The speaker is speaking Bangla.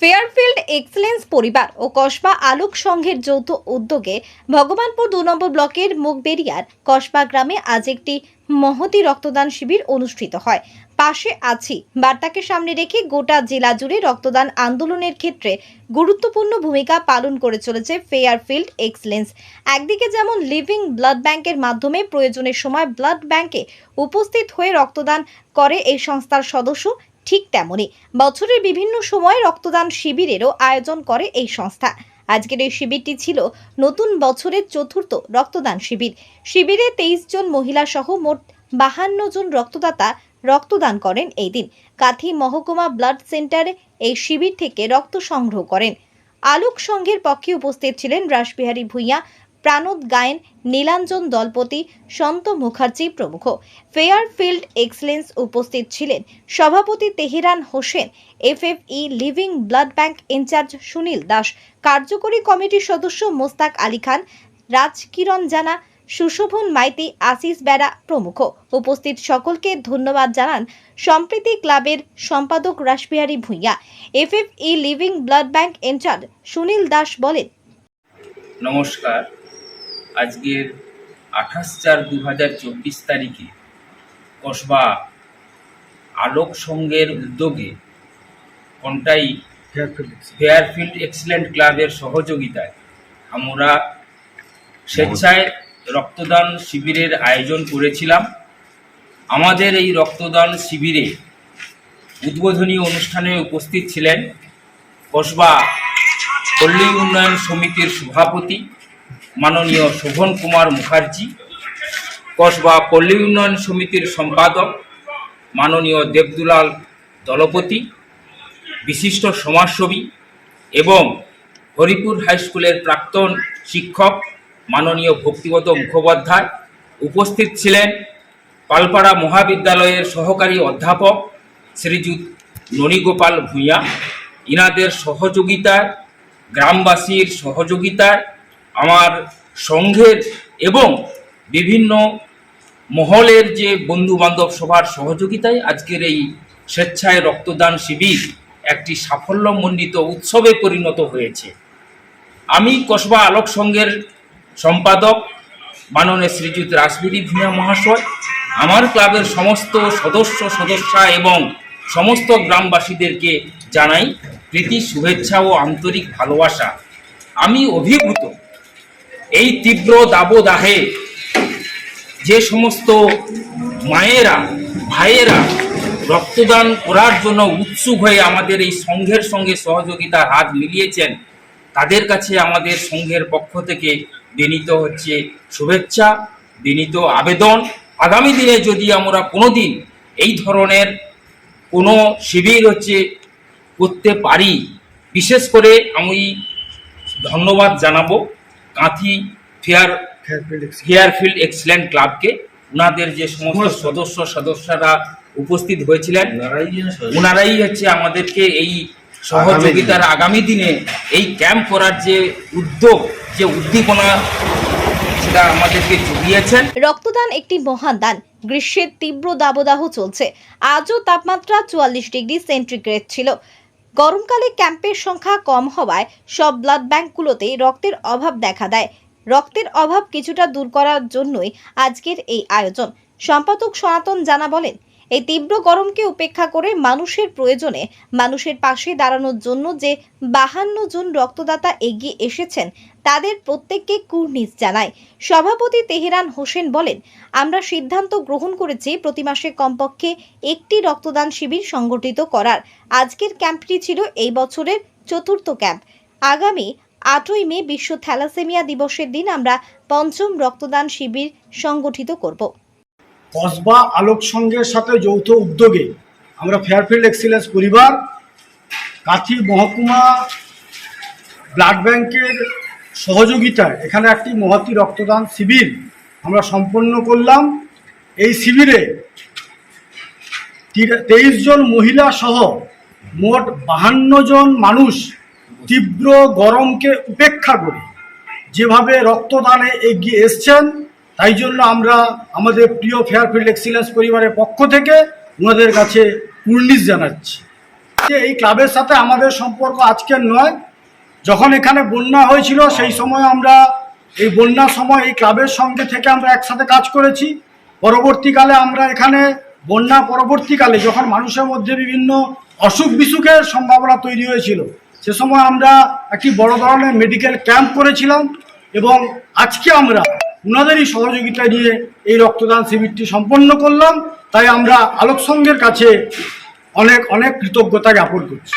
ফেয়ারফিল্ড এক্সেলেন্স পরিবার ও কসবা আলোক সংঘের যৌথ উদ্যোগে ভগবানপুর দু নম্বর ব্লকের মুখবেরিয়ার কসবা গ্রামে আজ একটি মহতি রক্তদান শিবির অনুষ্ঠিত হয়। পাশে আছি। বার্তাকে সামনে রেখে গোটা জেলা জুড়ে রক্তদান আন্দোলনের ক্ষেত্রে গুরুত্বপূর্ণ ভূমিকা পালন করে চলেছে ফেয়ারফিল্ড এক্সেলেন্স। একদিকে যেমন লিভিং ব্লাড ব্যাংকের মাধ্যমে প্রয়োজনের সময় ব্লাড ব্যাংকে উপস্থিত হয়ে রক্তদান করে এই সংস্থার সদস্য ঠিক তেমনই। বছরের বিভিন্ন সময় রক্তদান শিবিরেরও আয়োজন করে এই সংস্থা। আজকের এই শিবিরটি ছিল নতুন বছরের চতুর্থ রক্তদান শিবির। শিবিরে তেইশ জন মহিলা সহ মোট বাহান্ন জন রক্তদাতা রক্তদান করেন এই দিন। কাথি মহকুমা ব্লাড সেন্টারে এই শিবির থেকে রক্ত সংগ্রহ করেন। আলোক সংঘের পক্ষে উপস্থিত ছিলেন রাসবিহারী ভূঁইয়া প্রাণোদ গায়েন, নীলাঞ্জন দলপতি, সন্ত মুখার্জি প্রমুখ। ফেয়ারফিল্ড এক্সেলেন্স উপস্থিত ছিলেন সভাপতি Tehran Hossain FFE living blood bank incharge Sunil Das, কার্যকরী কমিটির সদস্য মোস্তাক আলী খান, রাজকিরণ জানা, সুশোভন মাইতি, আশিস বেড়া প্রমুখ। উপস্থিত সকলকে ধন্যবাদ জানান সম্প্রীতি ক্লাবের সম্পাদক Rasbihari Bhuiyan. FFE living blood bank incharge Sunil Das বলেন, নমস্কার। আজকের আঠাশ চার দু হাজার চব্বিশ তারিখে কসবা আলোক সংঘের উদ্যোগে কন্টাই ফেয়ারফিল্ড এক্সিলেন্ট ক্লাবের সহযোগিতায় আমরা স্বেচ্ছায় রক্তদান শিবিরের আয়োজন করেছিলাম। আমাদের এই রক্তদান শিবিরে উদ্বোধনী অনুষ্ঠানে উপস্থিত ছিলেন কসবা পল্লী উন্নয়ন সমিতির সভাপতি মাননীয় শোভন কুমার মুখার্জি, কসবা পল্লী উন্নয়ন সমিতির সম্পাদক, মাননীয় দেবদুলাল দলপতি, বিশিষ্ট সমাজসেবী এবং হরিপুর হাই স্কুলের প্রাক্তন শিক্ষক মাননীয় ভক্তিগত মুখোপাধ্যায় উপস্থিত ছিলেন। পালপাড়া মহাবিদ্যালয়ের সহকারী অধ্যাপক শ্রীযুত ননীগোপাল ভূঁইয়া। ইনাদের সহযোগিতায়, গ্রামবাসীর সহযোগিতায় আমার সংঘের এবং বিভিন্ন মহলের যে বন্ধু বান্ধব সবার সহযোগিতায় আজকের এই স্বেচ্ছায় রক্তদান শিবির একটি সাফল্যমণ্ডিত উৎসবে পরিণত হয়েছে। আমি কসবা আলোক সংঘের সম্পাদক মাননীয় শ্রীযুত রাসবিরি ভূঁইয়া মহাশয়, আমার ক্লাবের সমস্ত সদস্য, সদস্যা এবং সমস্ত গ্রামবাসীদেরকে জানাই প্রীতি, শুভেচ্ছা ও আন্তরিক ভালোবাসা। আমি অভিভূত এই তীব্র দাবদাহে যে সমস্ত মায়েরা, ভাইয়েরা রক্তদান করার জন্য উৎসুক হয়ে আমাদের এই সংঘের সঙ্গে সহযোগিতার হাত মিলিয়েছেন, তাদের কাছে আমাদের সংঘের পক্ষ থেকে বিনীত হচ্ছে শুভেচ্ছা, বিনীত আবেদন। আগামী দিনে যদি আমরা কোনোদিন এই ধরনের কোনো শিবির হচ্ছে করতে পারি, বিশেষ করে আমি ধন্যবাদ জানাব। কাঁথি ফেয়ার ফেয়ারফিল্ড এক্সিলেন্ট ক্লাবকে ওনাদের যে সমস্ত সদস্য সদস্যরা উপস্থিত হয়েছিলেন ওনারাই হচ্ছে আমাদেরকে এই সহযোগিতার আগামী দিনে এই ক্যাম্প করার যে উদ্যোগ যে উদ্দীপনা সেটা আমাদেরকে জুগিয়েছেন। রক্তদান একটি মহান দান। গ্রীষ্মের তীব্র দাবদাহ চলছে। আজও তাপমাত্রা চুয়াল্লিশ ডিগ্রি সেন্টিগ্রেড ছিল। গরমকালে ক্যাম্পের সংখ্যা কম হওয়ায় সব ব্লাড ব্যাংকগুলোতে রক্তের অভাব দেখা দেয়। রক্তের অভাব কিছুটা দূর করার জন্যই আজকের এই আয়োজন। সম্পাদক সনাতন জানা বলেন এই তীব্র গরমকে উপেক্ষা করে মানুষের প্রয়োজনে মানুষের পাশে দাঁড়ানোর জন্য যে বাহান্ন জন রক্তদাতা এগিয়ে এসেছেন, তাদের প্রত্যেককে কুর্নিশ জানায়। সভাপতি তেহরান হোসেন বলেন, আমরা সিদ্ধান্ত গ্রহণ করেছি প্রতি মাসে কমপক্ষে একটি রক্তদান শিবির সংগঠিত করার। আজকের ক্যাম্পটি ছিল এই বছরের চতুর্থ ক্যাম্প। আগামী আটই মে বিশ্ব থ্যালাসেমিয়া দিবসের দিন আমরা পঞ্চম রক্তদান শিবির সংগঠিত করব। কসবা আলোক সংঘের সাথে যৌথ উদ্যোগে আমরা ফেয়ারফিল্ড এক্সিলেন্স পরিবার, কাথি মহকুমা, ব্লাড ব্যাংকের সহযোগিতায় এখানে একটি মহতি রক্তদান শিবির আমরা সম্পন্ন করলাম। এই শিবিরে তেইশ জন মহিলা সহ মোট বাহান্ন জন মানুষ তীব্র গরমকে উপেক্ষা করে যেভাবে রক্তদানে এগিয়ে এসছেন তাই জন্য আমরা আমাদের প্রিয় ফেয়ারফিল্ড এক্সিলেন্স পরিবারের পক্ষ থেকে ওনাদের কাছে কুর্নিশ জানাচ্ছি যে এই ক্লাবের সাথে আমাদের সম্পর্ক আজকের নয়। যখন এখানে বন্যা হয়েছিল, সেই সময় আমরা এই বন্যার সময় এই ক্লাবের সঙ্গে থেকে আমরা একসাথে কাজ করেছি। পরবর্তীকালে আমরা এখানে বন্যা পরবর্তীকালে যখন মানুষের মধ্যে বিভিন্ন অসুখ বিসুখের সম্ভাবনা তৈরি হয়েছিল, সে সময় আমরা একটি বড় ধরনের মেডিকেল ক্যাম্প করেছিলাম এবং আজকে আমরা ওনাদেরই সহযোগিতা নিয়ে এই রক্তদান শিবিরটি সম্পন্ন করলাম। তাই আমরা আলোকসঙ্গের কাছে অনেক অনেক কৃতজ্ঞতা জ্ঞাপন করছি।